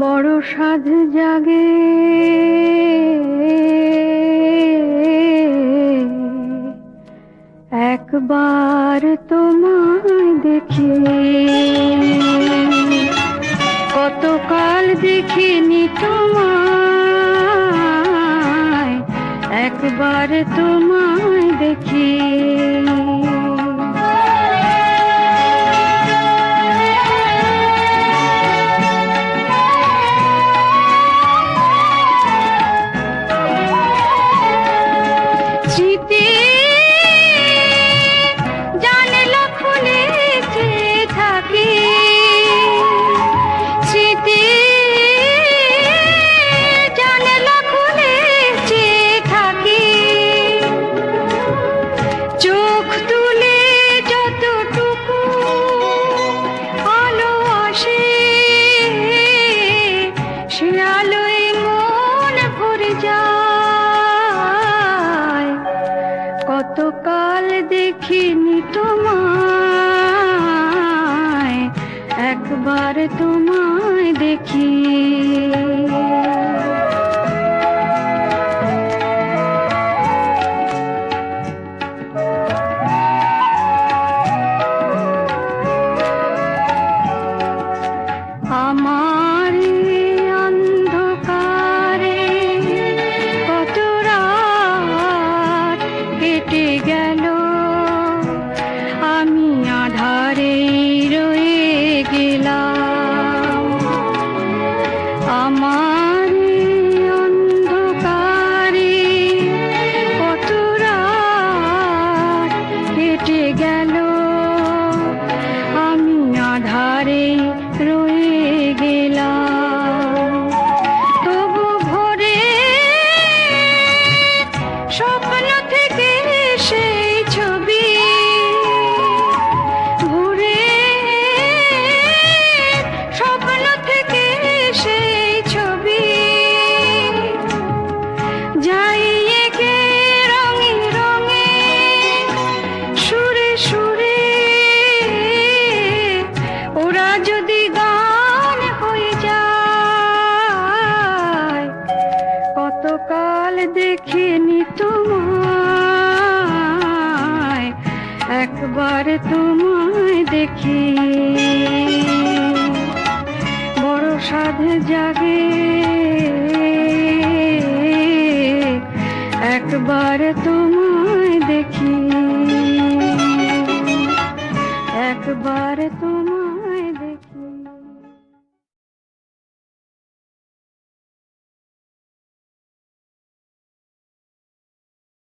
বড় সাধ জাগে একবার তোমায় দেখি। কতকাল দেখিনি তোমায় একবার তোমায় দেখি। স্মৃতি কতকাল দেখিনি তোমায় একবার তোমায় দেখি। কেটে গেল কতকাল দেখিনি তোমায় একবার তোমায় দেখি। বড় সাধ জাগে একবার তোমায় দেখি। একবার তোমায়